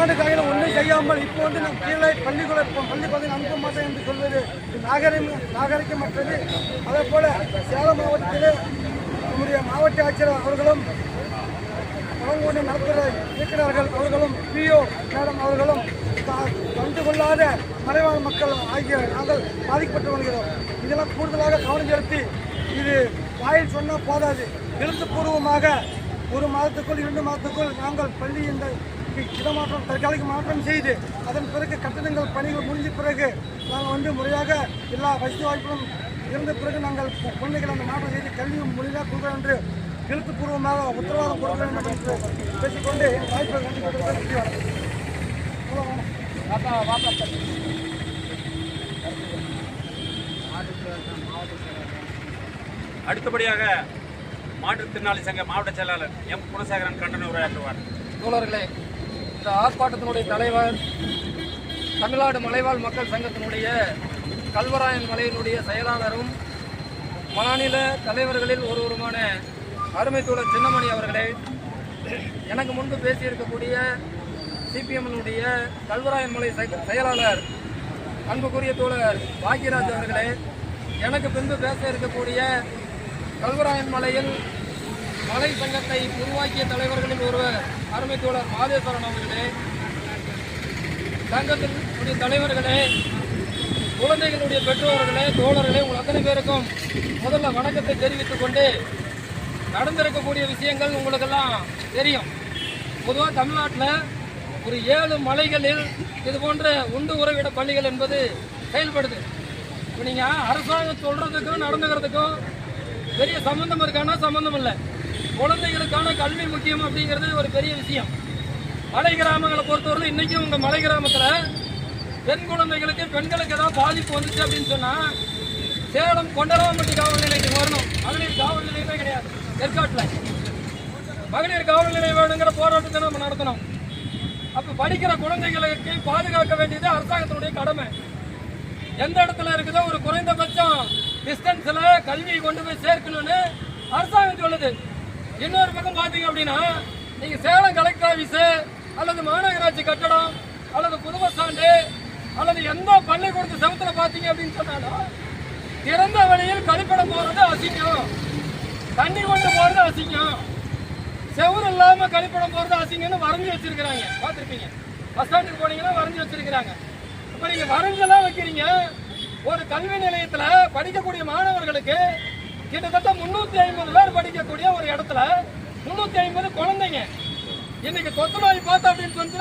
ஆண்டுக்காக ஒன்றும் செய்யாமல் இப்போ வந்து நம் கீழே பள்ளி பள்ளிக்கூடம் அனுப்ப மாட்டேன் என்று சொல்வது நாகரிகம் நாகரிகமற்றது. அதே போல சேலம் மாவட்டத்திலே நம்முடைய மாவட்ட ஆட்சியர் அவர்களும் பழங்குடி நடத்துகிற இயக்குநர்கள் அவர்களும் பிஓ மேடம் அவர்களும் கா- கண்டு கொள்ளாத மலைவாழ் மக்கள் ஆகிய நாங்கள் பாதிக்கப்பட்டு வருகிறோம். இதெல்லாம் கூடுதலாக கவனம் செலுத்தி இது வாயில் சொன்னால் போதாது. எழுத்துப்பூர்வமாக ஒரு மாதத்துக்குள் இரண்டு மாதத்துக்குள் நாங்கள் பள்ளி இந்த இடமாற்றம் தற்காலிக மாற்றம் செய்து அதன் பிறகு கட்டடங்கள் பணிகள் முடிஞ்ச பிறகு நாங்கள் வந்து முறையாக எல்லா வசதி வாய்ப்பும் இருந்த பிறகு நாங்கள் கு- குழந்தைகள் அந்த மாற்றம் செய்து கல்வி முறையாக கொடுக்கிறோம் என்று எழுத்துப்பூர்வமாக உத்தரவாதம் கொடுக்க வேண்டும் என்று பேசிக்கொண்டு என் வாய்ப்பை நன்றி. அடுத்தபடியாக மாற்றுத்திறனாளி சங்க மாவட்ட செயலாளர் எம் குணசேகரன் கண்டன உரையாற்றுவார். தோழர்களே இந்த ஆர்ப்பாட்டத்தினுடைய தலைவர் தமிழ்நாடு மலைவாழ் மக்கள் சங்கத்தினுடைய கல்வராயன் மலையினுடைய செயலாளரும் மாநில தலைவர்களில் ஒருவருமான அருமை தோழர் சின்னமணி அவர்களே எனக்கு முன்பு பேசியிருக்கக்கூடிய சிபிஎம்னுடைய கல்வராயன் மலை செய- செயலாளர் அன்புக்குரிய தோழர் பாக்யராஜ் அவர்களே எனக்கு பின்பு பேச இருக்கக்கூடிய கல்வராயன் மலையில் மலை சங்கத்தை உருவாக்கிய தலைவர்களில் ஒருவர் அருமை தோழர் மாதேஸ்வரன் அவர்களே. சங்கத்தினுடைய தலைவர்களே குழந்தைகளுடைய பெற்றோர்களே தோழர்களே உங்கள் அத்தனை பேருக்கும் முதல்ல வணக்கத்தை தெரிவித்துக் கொண்டு நடந்திருக்கக்கூடிய விஷயங்கள் உங்களுக்கெல்லாம் தெரியும். பொதுவாக தமிழ்நாட்டில் ஒரு ஏழு மலைகளில் இது போன்ற உண்டு உறவிட பள்ளிகள் என்பது செயல்படுது. இப்போ நீங்கள் அரசாங்கம் சொல்கிறதுக்கும் நடந்துக்கிறதுக்கும் பெரிய சம்மந்தம் இருக்கானா சம்மந்தம் இல்லை. குழந்தைகளுக்கான கல்வி முக்கியம் அப்படிங்கிறது ஒரு பெரிய விஷயம். மலை கிராமங்களை பொறுத்தவரை இன்றைக்கும் உங்கள் மலை கிராமத்தில் பெண் குழந்தைகளுக்கு பெண்களுக்கு ஏதாவது பாதிப்பு வந்துச்சு அப்படின்னு சொன்னால் சேலம் கொண்டராம்பட்டி காவல் நிலையத்துக்கு வரணும். மகளிர் காவல் நிலையமே கிடையாது. ஏற்காட்டில் மகளிர் காவல் நிலையம் வேணுங்கிற போராட்டத்தை நம்ம நடத்தணும். அப்போ படிக்கிற குழந்தைகளுக்கு பாதுகாக்க வேண்டியது அரசாங்கத்தினுடைய கடமை. எந்த இடத்துல இருக்குதோ ஒரு குறைந்தபட்சம் டிஸ்டன்ஸில் கல்வியை கொண்டு போய் சேர்க்கணும்னு அரசாங்கம் சொல்லுது. இன்னொரு பக்கம் பார்த்தீங்க அப்படின்னா நீங்க சேலம் கலெக்டர் ஆபீஸ் அல்லது மாநகராட்சி கட்டடம் அல்லது புது சாண்டு அல்லது எந்த பள்ளிக்கூடத்து செவத்துல பாத்தீங்க அப்படின்னு சொன்னாலும் திறந்த வழியில் கழிப்பிடம் போறது அசிங்கம். தண்ணி கொண்டு போறது அசிங்கம். செவுரு இல்லாம கழிப்பிடம் போறது அசிங்கம்னு வரைஞ்சி வச்சிருக்கிறாங்க. பார்த்துருப்பீங்க. பஸ் ஸ்டாண்டுக்கு போனீங்கன்னா வரைஞ்சி வச்சிருக்கிறாங்க. இப்ப நீங்க வரைஞ்செல்லாம் வைக்கிறீங்க. ஒரு கல்வி நிலையத்துல படிக்கக்கூடிய மாணவர்களுக்கு கிட்டத்தட்ட முன்னூத்தி ஐம்பது பேர் இடத்துல முன்னூத்தி ஐம்பது குழந்தைங்க. இன்னைக்கு தொத்து பார்த்தோம் பார்த்தா அப்படின்னு சொன்னா